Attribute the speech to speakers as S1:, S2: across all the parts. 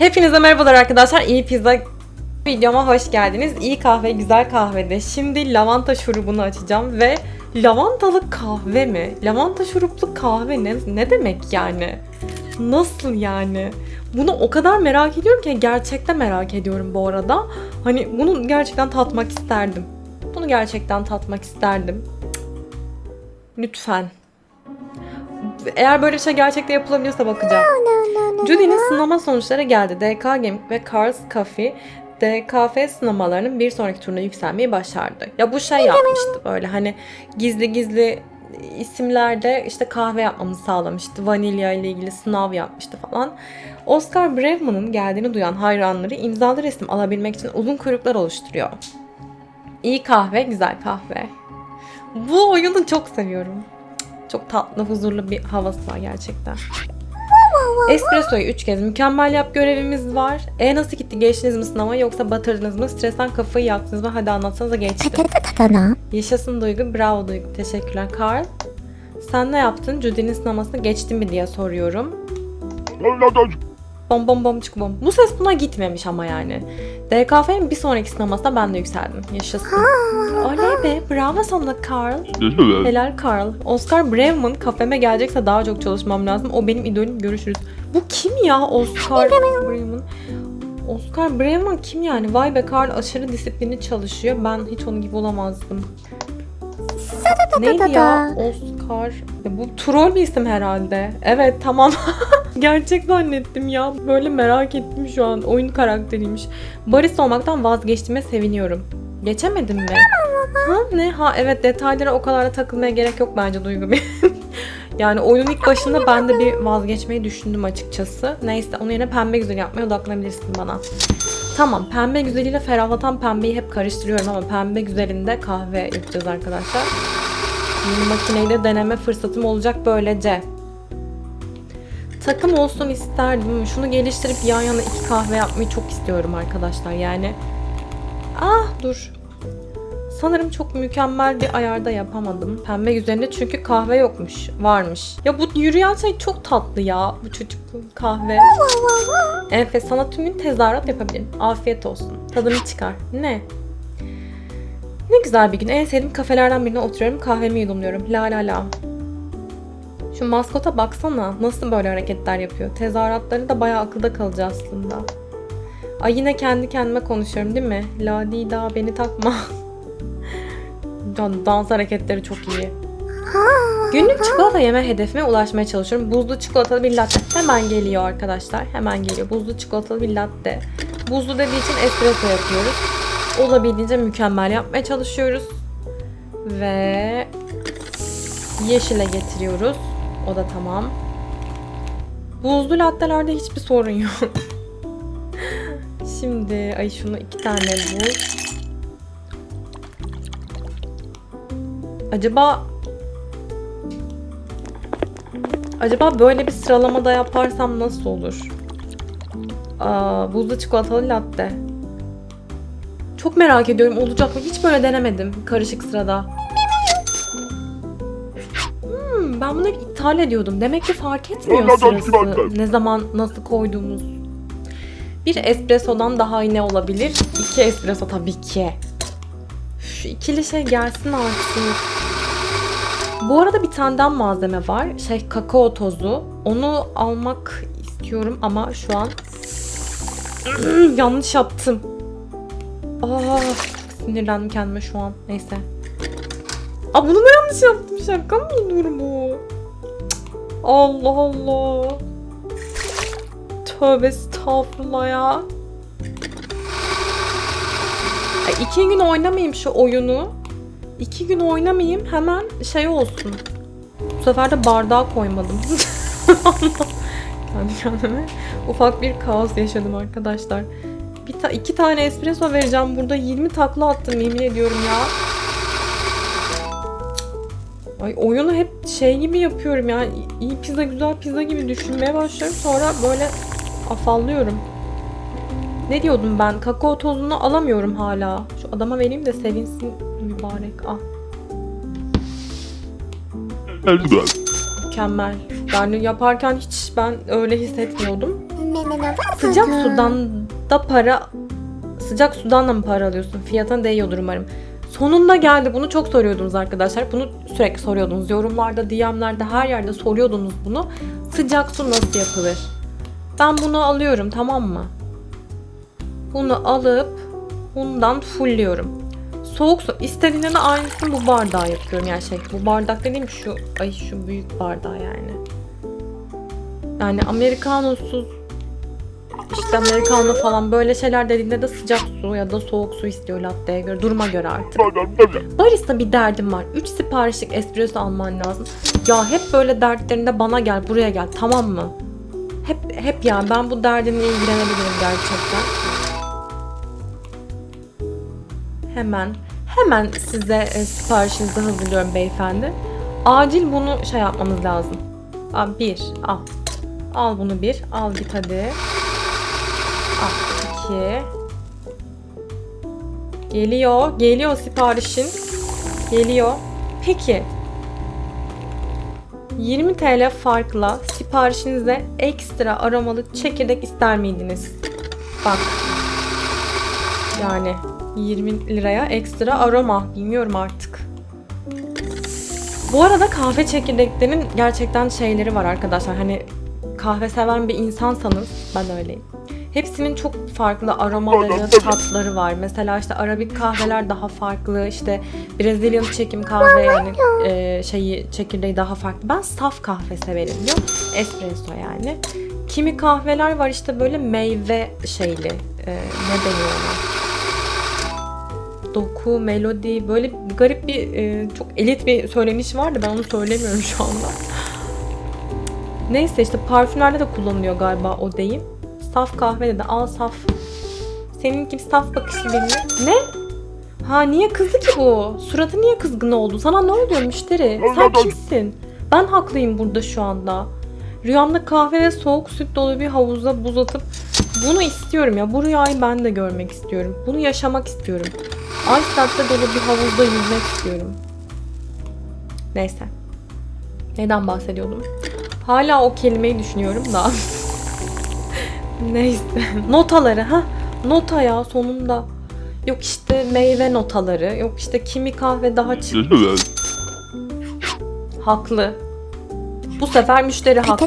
S1: Hepinize merhabalar arkadaşlar. İyi pizza videoma hoş geldiniz. İyi kahve, güzel kahvede. Şimdi lavanta şurubunu açacağım ve lavantalı kahve mi? Lavanta şuruplu kahve ne, ne demek yani? Nasıl yani? Bunu o kadar merak ediyorum ki gerçekten merak ediyorum bu arada. Hani bunu gerçekten tatmak isterdim. Bunu gerçekten tatmak isterdim. Lütfen. Eğer böyle bir şey gerçekten yapılabiliyorsa bakacağım. Judy'nin sınama sonuçları geldi. DK Gaming ve Carl's Coffee DKF sınamalarının bir sonraki turuna yükselmeyi başardı. Ya bu şey yapmıştı böyle hani gizli gizli isimlerde işte kahve yapmamızı sağlamıştı. Vanilya ile ilgili sınav yapmıştı falan. Oscar Brevman'ın geldiğini duyan hayranları imzalı resim alabilmek için uzun kuyruklar oluşturuyor. İyi kahve, güzel kahve. Bu oyunu çok seviyorum. Çok tatlı, huzurlu bir havası var gerçekten. Espresso'yu 3 kez mükemmel yap görevimiz var. E nasıl gitti? Geçtiniz mi sınava yoksa batırdınız mı? Stresten kafayı yaktınız mı? Hadi anlatsanıza
S2: な
S1: Yaşasın Duygu, bravo Duygu. Teşekkürler. Carl, sen ne yaptın? Judy'nin sınamasını geçtin mi diye soruyorum. Bom bom bom çık bom. Bu ses buna gitmemiş ama yani. DKF'nin bir sonraki sinemasında ben de yükseldim. Yaşasın. Oley be, bravo sana Carl. Helal Carl. Oscar Brevman kafeme gelecekse daha çok çalışmam lazım. O benim idolüm. Görüşürüz. Bu kim ya Oscar Brevman? Oscar Brevman kim yani? Vay be Carl aşırı disiplinli çalışıyor. Ben hiç onun gibi olamazdım. Neydi ya? Oscar. Ya bu troll bir isim herhalde. Evet tamam. Gerçek zannettim ya. Böyle merak ettim şu an. Oyun karakteriymiş. Barista olmaktan vazgeçtiğime seviniyorum. Geçemedim mi? Ha ne? Ha evet detaylara o kadar da takılmaya gerek yok bence Duygu benim. yani oyunun ilk başında ben de bir vazgeçmeyi düşündüm açıkçası. Neyse onun yerine pembe güzel yapmaya odaklanabilirsin bana. Tamam pembe güzeliyle ferahlatan pembeyi hep karıştırıyorum ama pembe güzelinde kahve yapacağız arkadaşlar. Yeni makineyle deneme fırsatım olacak böylece. Takım olsun isterdim. Şunu geliştirip yan yana iki kahve yapmayı çok istiyorum arkadaşlar yani. Ah dur. Sanırım çok mükemmel bir ayarda yapamadım. Pembe üzerinde çünkü kahve yokmuş. Varmış. Ya bu yürüyen şey çok tatlı ya. Bu çocuk kahve. Enfes sana tüm gün tezahürat yapabilirim. Afiyet olsun. Tadını çıkar. Ne? Ne güzel bir gün. En sevdiğim kafelerden birine oturuyorum. Kahvemi yudumluyorum. La la la. Şu maskota baksana. Nasıl böyle hareketler yapıyor. Tezahüratları da bayağı akılda kalıcı aslında. Ay yine kendi kendime konuşuyorum değil mi? La di da beni takma. Dans hareketleri çok iyi. Günlük çikolata yeme hedefime ulaşmaya çalışıyorum. Buzlu çikolatalı bir latte. Hemen geliyor arkadaşlar. Hemen geliyor. Buzlu çikolatalı bir latte. Buzlu dediği için espresso yapıyoruz. Olabildiğince mükemmel yapmaya çalışıyoruz. Ve yeşile getiriyoruz. O da tamam. Buzlu lattelerde hiçbir sorun yok. Şimdi ay şunu iki tane buz. Acaba Acaba böyle bir sıralamada yaparsam nasıl olur? Aa, buzlu çikolatalı latte. Çok merak ediyorum olacak mı? Hiç böyle denemedim karışık sırada. Hmm, ben bunu hep ithal ediyordum. Demek ki fark etmiyor sırası. Ne zaman nasıl koyduğumuz. Bir espressodan daha iyi ne olabilir? İki espresso tabii ki. Şu ikili şey gelsin artık. Bu arada bir tane daha malzeme var. Şey kakao tozu. Onu almak istiyorum ama şu an yanlış yaptım. Aa, çok sinirlendim kendime şu an. Neyse. Aa bunu da yanlış yaptım. Şaka mı olur bu? Allah Allah. Tövbe estağfurullah ya. Ay, iki gün oynamayayım şu oyunu. İki gün oynamayayım hemen şey olsun. Bu sefer de bardağa koymadım. Kendi kendime ufak bir kaos yaşadım arkadaşlar. Bir ta- iki tane espresso vereceğim burada 20 takla attım yemin ediyorum ya. Ay oyunu hep şey gibi yapıyorum yani iyi pizza güzel pizza gibi düşünmeye başlıyorum sonra böyle afallıyorum. Ne diyordum ben? Kakao tozunu alamıyorum hala. Şu adama vereyim de sevinsin mübarek. Ah mükemmel. Yani yaparken hiç ben öyle hissetmiyordum. Sıcak sudan da para sıcak sudan da mı para alıyorsun? Fiyatına değiyordur umarım. Sonunda geldi. Bunu çok soruyordunuz arkadaşlar. Bunu sürekli soruyordunuz. Yorumlarda, DM'lerde her yerde soruyordunuz bunu. Sıcak su nasıl yapılır? Ben bunu alıyorum tamam mı? Bunu alıp bundan fullliyorum. Soğuk su. İstediğinde de aynısını bu bardağa yapıyorum. Yani şey bu bardak dediğim şu ay şu büyük bardağı yani. Yani amerikanosuz işte americano falan böyle şeyler dediğinde de sıcak su ya da soğuk su istiyor latte'ye göre. Duruma göre artık. Barista bir derdim var. 3 siparişlik espresso alman lazım. Ya hep böyle dertlerinde bana gel buraya gel tamam mı? Hep hep ya ben bu derdinle ilgilenebilirim gerçekten. Hemen hemen size e, siparişinizi hazırlıyorum beyefendi. Acil bunu şey yapmamız lazım. Al bir al. Al bunu bir. Al git hadi. İki. Geliyor. Geliyor siparişin. Geliyor. Peki. 20 TL farkla siparişinize ekstra aromalı çekirdek ister miydiniz? Bak. Yani 20 liraya ekstra aroma. Bilmiyorum artık. Bu arada kahve çekirdeklerinin gerçekten şeyleri var arkadaşlar. Hani kahve seven bir insansanız ben öyleyim. Hepsinin çok farklı aromaları, tatları var. Mesela işte arabik kahveler daha farklı, işte Brezilyalı çekim kahve yani e, şeyi çekirdeği daha farklı. Ben saf kahve severim diyor. Espresso yani. Kimi kahveler var işte böyle meyve şeyli. e, ne deniyor ona? Doku, melodi böyle garip bir e, çok elit bir söyleniş vardı. Ben onu söylemiyorum şu anda. Neyse işte parfümlerde de kullanılıyor galiba o deyim. Saf kahvede de al saf. Senin gibi saf bakışlı birini. Ne? Ha niye kızdı ki bu? Suratı niye kızgın oldu? Sana ne oluyor müşteri? Sen kimsin? Ben haklıyım burada şu anda. Rüyamda kahve ve soğuk süt dolu bir havuza buz atıp bunu istiyorum ya. Bu rüyayı ben de görmek istiyorum. Bunu yaşamak istiyorum. Ice latte dolu bir havuzda yüzmek istiyorum. Neyse. Neden bahsediyordum? Hala o kelimeyi düşünüyorum da. Neyse. Notaları ha. Nota ya sonunda. Yok işte meyve notaları. Yok işte kimi kahve daha çık. Haklı. Bu sefer müşteri haklı.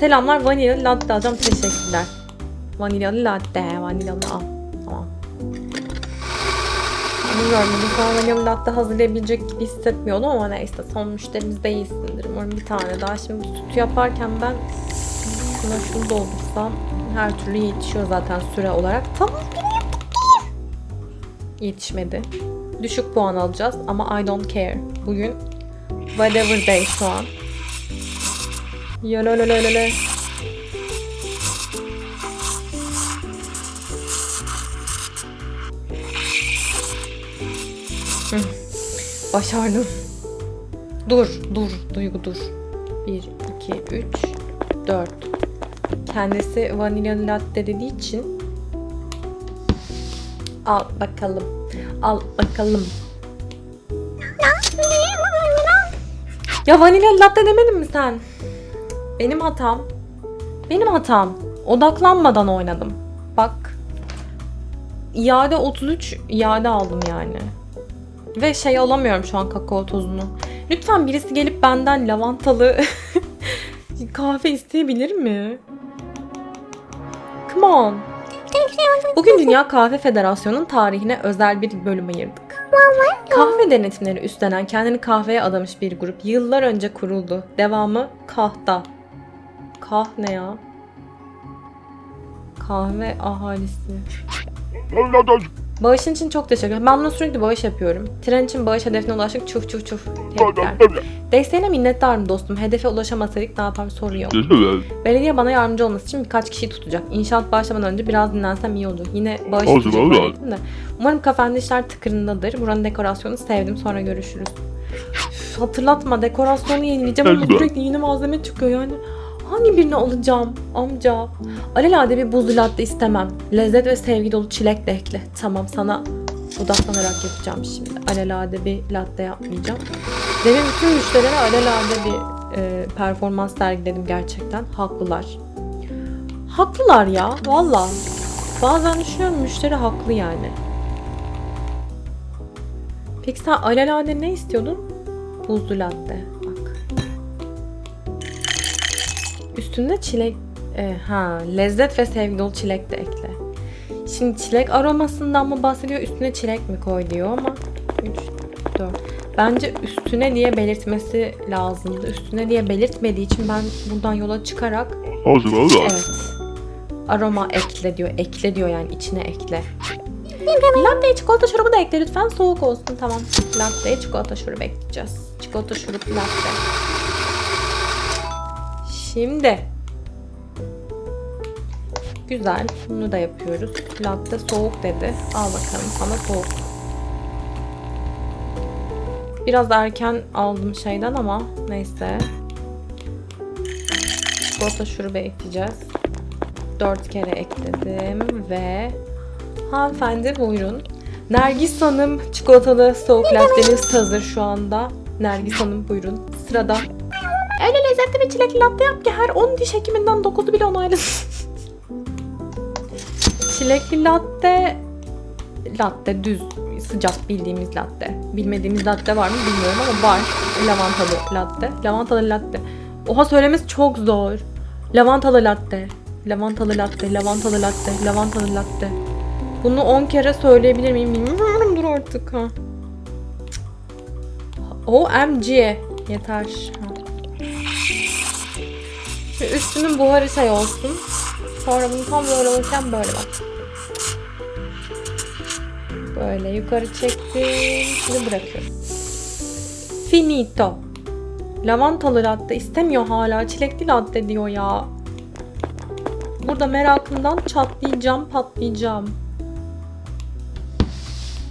S1: Selamlar vanilyalı latte alacağım teşekkürler. Vanilyalı latte, vanilyalı al. Tamam. Bilmiyorum bu sana vanilyalı latte hazırlayabilecek gibi hissetmiyordum ama neyse son müşterimiz değilsindir. Umarım bir tane daha. Şimdi sütü yaparken ben şuna şunu doldursam her türlü yetişiyor zaten süre olarak. Tamam Yetişmedi. Düşük puan alacağız ama I don't care. Bugün whatever day şu an. Yololololole. Başardım. Dur, dur, Duygu dur. 1, 2, 3, 4. Kendisi vanilya latte dediği için Al bakalım. Al bakalım. Ya vanilya latte demedin mi sen? Benim hatam. Benim hatam. Odaklanmadan oynadım. Bak. İade 33 iade aldım yani. Ve şey alamıyorum şu an kakao tozunu. Lütfen birisi gelip benden lavantalı kahve isteyebilir mi? Come on. Bugün Dünya Kahve Federasyonu'nun tarihine özel bir bölüm ayırdık. Kahve denetimleri üstlenen kendini kahveye adamış bir grup yıllar önce kuruldu. Devamı Kah'ta. Kah ne ya? Kahve ahalisi. Bağışın için çok teşekkür ederim. Ben buna sürekli bağış yapıyorum. Tren için bağış hedefine ulaştık. Çuf çuf çuf. Tebrikler. Desteğine minnettarım dostum. Hedefe ulaşamasaydık ne yapar sorun yok. Belediye bana yardımcı olması için birkaç kişiyi tutacak. İnşaat başlamadan önce biraz dinlensem iyi olur. Yine bağış zannettim de. Umarım kafende işler tıkırındadır. Buranın dekorasyonu sevdim. Sonra görüşürüz. Üf, hatırlatma dekorasyonu yenileyeceğim ama sürekli yeni malzeme çıkıyor yani. Hangi birini alacağım amca? Alelade bir buzlu latte istemem. Lezzet ve sevgi dolu çilek de. Tamam sana odaklanarak yapacağım şimdi. Alelade bir latte yapmayacağım. Demin bütün müşterilere alelade bir e, performans sergiledim gerçekten. Haklılar. Haklılar ya valla. Bazen düşünüyorum müşteri haklı yani. Peki sen alelade ne istiyordun? Buzlu latte. Üstünde çilek... e, ha, lezzet ve sevgi dolu çilek de ekle. Şimdi çilek aromasından mı bahsediyor, üstüne çilek mi koy diyor ama 3, 4. Bence üstüne diye belirtmesi lazımdı. Üstüne diye belirtmediği için ben buradan yola çıkarak evet aroma ekle diyor. Ekle diyor yani içine ekle. Latte'ye çikolata şurubu da ekle lütfen soğuk olsun tamam. Latte'ye çikolata şurubu ekleyeceğiz. Çikolata şurup latte. Şimdi Güzel. Bunu da yapıyoruz. Latte soğuk dedi. Al bakalım sana soğuk. Biraz erken aldım şeyden ama neyse. Çikolata şurubu ekleyeceğiz. 4 kere ekledim ve hanımefendi buyurun. Nergis Hanım çikolatalı soğuk latteniz hazır şu anda. Nergis Hanım buyurun. Sırada. Öyle lezzetli bir çilekli latte yap ki her 10 diş hekiminden 9'u bile onaylasın. Çilekli latte latte düz sıcak bildiğimiz latte. Bilmediğimiz latte var mı bilmiyorum ama var. Lavantalı latte. Lavantalı latte. Oha söylemesi çok zor. Lavantalı latte. Lavantalı latte, lavantalı latte, lavantalı latte. Bunu 10 kere söyleyebilir miyim bilmiyorum. Dur artık ha. OMG. Yeter. Ha. Şu üstünün buharı şey olsun. Sonra bunu tam böyle olurken böyle bak. Böyle yukarı çektim. Şimdi bırakıyorum. Finito. Lavantalı latte istemiyor hala. Çilekli latte diyor ya. Burada merakımdan çatlayacağım, patlayacağım.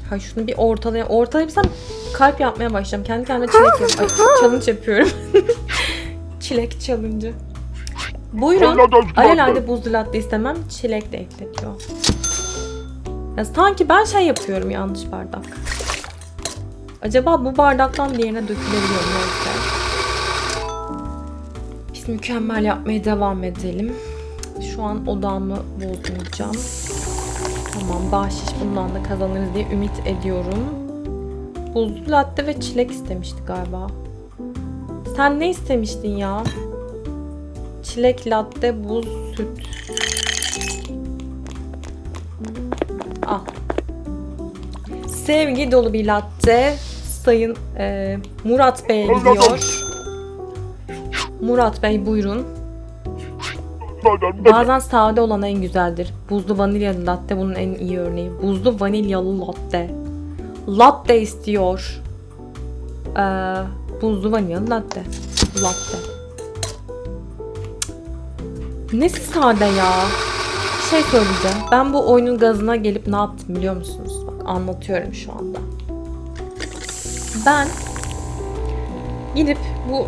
S1: Ha şunu bir ortalaya, ortalayabilsem kalp yapmaya başlayacağım. Kendi kendime çilek yap. Ay, challenge yapıyorum. çilek challenge'ı. Buyurun. Alelade buzlu latte istemem. Çilek de ekletiyor. Ya sanki ben şey yapıyorum yanlış bardak. Acaba bu bardaktan diğerine dökülebiliyor mu? Neyse. Biz mükemmel yapmaya devam edelim. Şu an odamı bozmayacağım. Tamam bahşiş bundan da kazanırız diye ümit ediyorum. Buzlu latte ve çilek istemişti galiba. Sen ne istemiştin ya? Çilek latte, buz, süt. Al. Sevgi dolu bir latte. Sayın e, Murat Bey gidiyor. Murat Bey buyurun. Bazen sade olan en güzeldir. Buzlu vanilyalı latte bunun en iyi örneği. Buzlu vanilyalı latte. Latte istiyor. Ee, buzlu vanilyalı latte. Latte. Nesi sade ya? Şey söyleyeceğim. Ben bu oyunun gazına gelip ne yaptım biliyor musunuz? Bak anlatıyorum şu anda. Ben gidip bu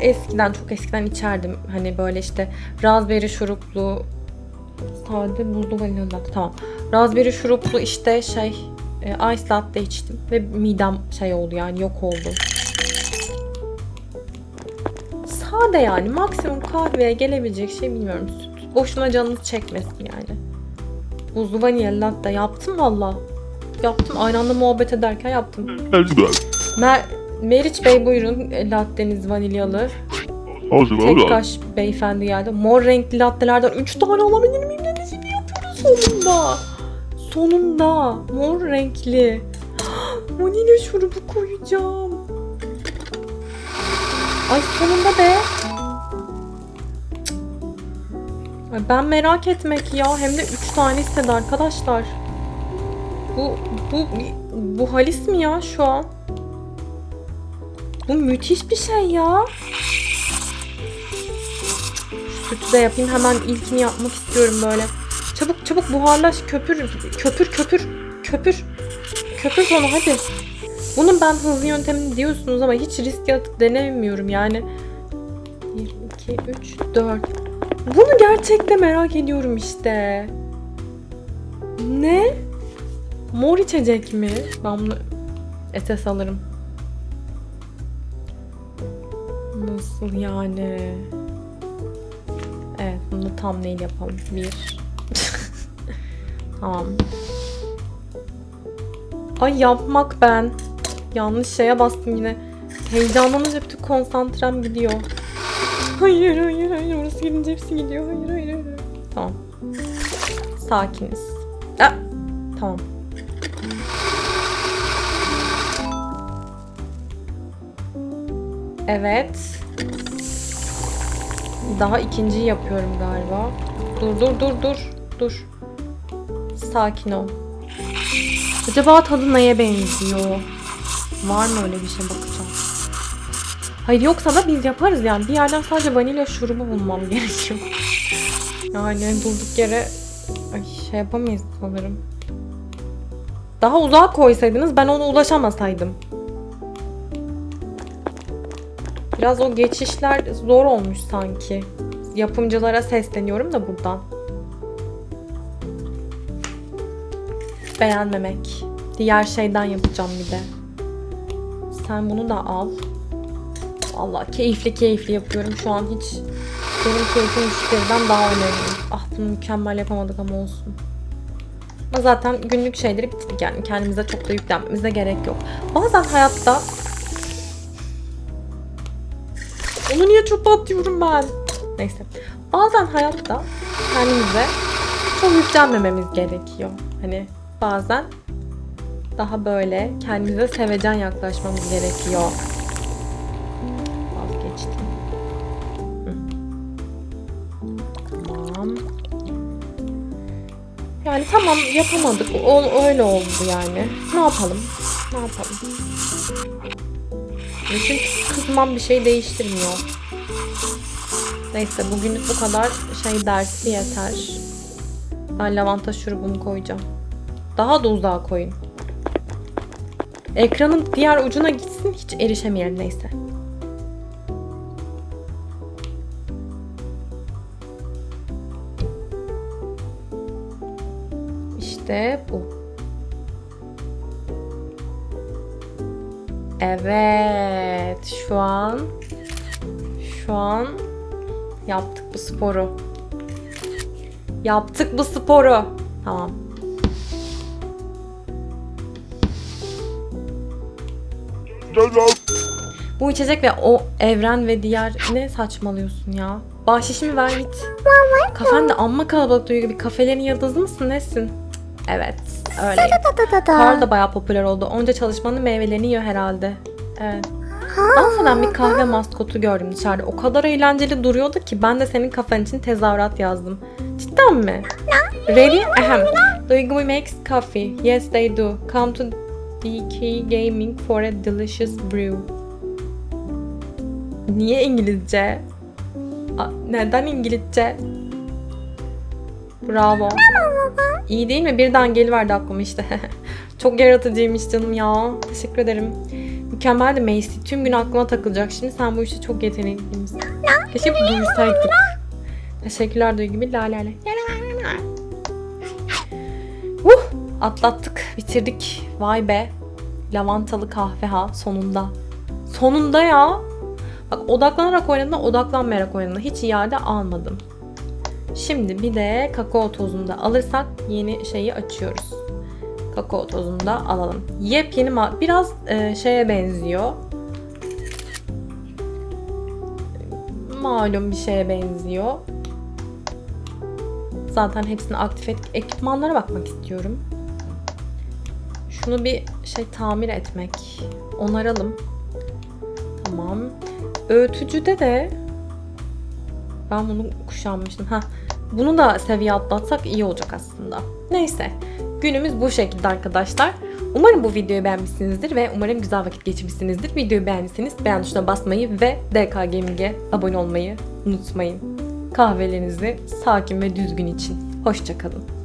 S1: eskiden çok eskiden içerdim. Hani böyle işte raspberry şuruplu sade buzlu vanilya tamam. Raspberry şuruplu işte şey e, ice latte içtim ve midem şey oldu yani yok oldu. Sade yani maksimum kahveye gelebilecek şey bilmiyorum süt. Boşuna canınız çekmesin yani. Buzlu vanilya latte yaptım valla. Yaptım aynı anda muhabbet ederken yaptım. Mer Meriç Bey buyurun e, latteniz vanilyalı. Tek kaş beyefendi geldi. Mor renkli lattelerden 3 tane alabilir miyim dedi. Şimdi yapıyoruz sonunda. Sonunda. Mor renkli. Vanilya şurubu koyacağım. Ay sonunda be. Ay ben merak etmek ya. Hem de 3 tane istedi arkadaşlar. Bu, bu, bu halis mi ya şu an? Bu müthiş bir şey ya. Sütü de yapayım. Hemen ilkini yapmak istiyorum böyle. Çabuk çabuk buharlaş. Köpür, köpür, köpür, köpür. Köpür onu hadi. Bunun ben hızlı yöntemini diyorsunuz ama hiç risk atıp denemiyorum yani. 1, 2, 3, 4. Bunu gerçekten merak ediyorum işte. Ne? Mor içecek mi? Ben bunu SS alırım. Nasıl yani? Evet. Bunu da thumbnail yapalım. Bir. tamam. Ay yapmak ben. Yanlış şeye bastım yine. Heyecanlanınca bütün konsantrem gidiyor. Hayır hayır hayır orası gidince hepsi gidiyor. Hayır hayır hayır. Tamam. Sakiniz. Ah, tamam. Evet. Daha ikinciyi yapıyorum galiba. Dur dur dur dur. Dur. Sakin ol. Acaba tadı neye benziyor? Var mı öyle bir şey bakacağım. Hayır yoksa da biz yaparız yani. Bir yerden sadece vanilya şurubu bulmam gerekiyor. Yani durduk yere ay, şey yapamayız sanırım. Daha uzağa koysaydınız ben ona ulaşamasaydım. Biraz o geçişler zor olmuş sanki. Yapımcılara sesleniyorum da buradan. Beğenmemek. Diğer şeyden yapacağım bir de. Sen bunu da al. Allah keyifli keyifli yapıyorum şu an hiç. Benim keyfim müşteriden daha önemli. Ah bunu mükemmel yapamadık ama olsun. Ama zaten günlük şeyleri bitirdik yani. Kendimize çok da yüklenmemize gerek yok. Bazen hayatta onu niye çöpe atıyorum ben? Neyse. Bazen hayatta kendimize çok yüklenmememiz gerekiyor. Hani bazen daha böyle kendimize sevecen yaklaşmamız gerekiyor. Vazgeçtim. Tamam. Yani tamam yapamadık. O, öyle oldu yani. Ne yapalım? Ne yapalım? Çünkü kızmam bir şey değiştirmiyor. Neyse bugünlük bu kadar şey dersi yeter. Ben lavanta şurubumu koyacağım. Daha da uzağa koyun. Ekranın diğer ucuna gitsin hiç erişemeyelim neyse. İşte bu. Evet, şu an şu an yaptık bu sporu. Yaptık bu sporu. Tamam. Bu içecek ve o evren ve diğer ne saçmalıyorsun ya? Bahşişimi ver git. Kafen de amma kalabalık duygu gibi. Kafelerin yıldızı mısın nesin? Cık, Evet öyle. Karl da bayağı popüler oldu. Onca çalışmanın meyvelerini yiyor herhalde. Evet. Dans eden bir kahve maskotu gördüm dışarıda. O kadar eğlenceli duruyordu ki ben de senin kafan için tezahürat yazdım. Cidden mi? Really? Ahem. Duygu makes coffee. Yes they do. Come to DK Gaming for a delicious brew. Niye İngilizce? A- neden İngilizce? Bravo. İyi değil mi? Birden geliverdi aklıma işte. Çok yaratıcıymış canım ya. Teşekkür ederim. Mükemmel de Macy. Tüm gün aklıma takılacak. Şimdi sen bu işte çok yetenekliymişsin. Keşke duysaydık. Teşekkürler Duygu gibi. La la la. Uh, atlattık. Bitirdik. Vay be. Lavantalı kahve ha sonunda. Sonunda ya. Bak odaklanarak oynadığımda odaklanmayarak oynadığımda hiç iade almadım. Şimdi bir de kakao tozunu da alırsak yeni şeyi açıyoruz. Kakao tozunu da alalım. Yepyeni biraz e, şeye benziyor. Malum bir şeye benziyor. Zaten hepsini aktif et. Ekipmanlara bakmak istiyorum. Şunu bir şey tamir etmek. Onaralım. Tamam. Öğütücüde de ben bunu kuşanmıştım. Ha, bunu da seviye atlatsak iyi olacak aslında. Neyse. Günümüz bu şekilde arkadaşlar. Umarım bu videoyu beğenmişsinizdir ve umarım güzel vakit geçirmişsinizdir. Videoyu beğendiyseniz beğen tuşuna basmayı ve DK Gaming'e abone olmayı unutmayın. Kahvelerinizi sakin ve düzgün için. Hoşçakalın.